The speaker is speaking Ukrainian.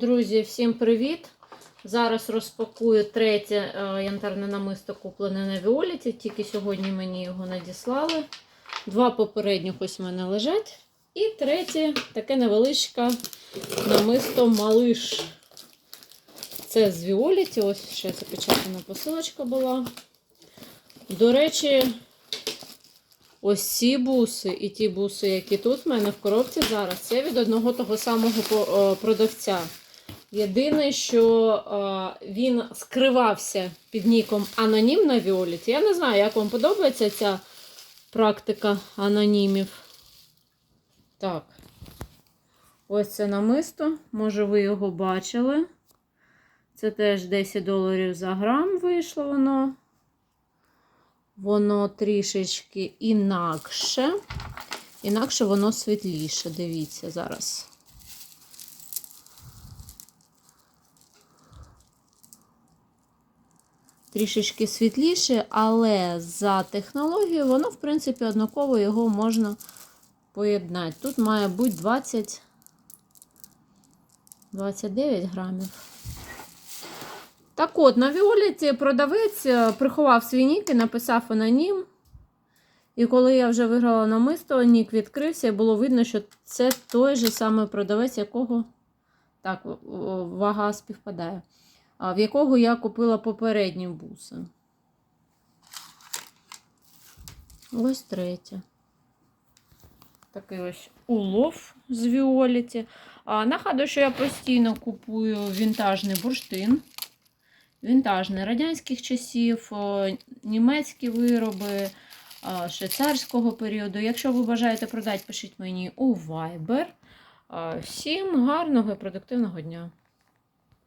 Друзі, всім привіт! Зараз розпакую третє е, янтарне намисто куплене на Віоліті. Тільки сьогодні мені його надіслали. Два попередніх ось в мене лежать. І третє таке невеличке намисто малиш. Це з Віоліті. Ось ще запечатана посилочка була. До речі, ось ці буси і ті буси, які тут в мене в коробці зараз, це від одного того самого е, продавця. Єдине, що е, він скривався під ніком Анонім на Віоліті. Я не знаю, як вам подобається ця практика анонімів. Так. Ось це намисто. Може, ви його бачили. Це теж 10 доларів за грам вийшло воно. Воно трішечки інакше. Інакше воно світліше. Дивіться зараз. Трішечки світліше, але за технологією воно, в принципі, однаково його можна поєднати. Тут має бути 20 29 грамів. Так от, на Віоліті продавець е, приховав свій нік і написав анонім. І коли я вже виграла намисто, нік відкрився, і було видно, що це той же самий продавець, якого так, вага співпадає в якого я купила попередні буси. Ось третє. Такий ось улов з Віоліті. А, нагадую, що я постійно купую вінтажний бурштин. Вінтажний радянських часів, німецькі вироби швейцарського періоду. Якщо ви бажаєте продати, пишіть мені у Viber. Всім гарного і продуктивного дня!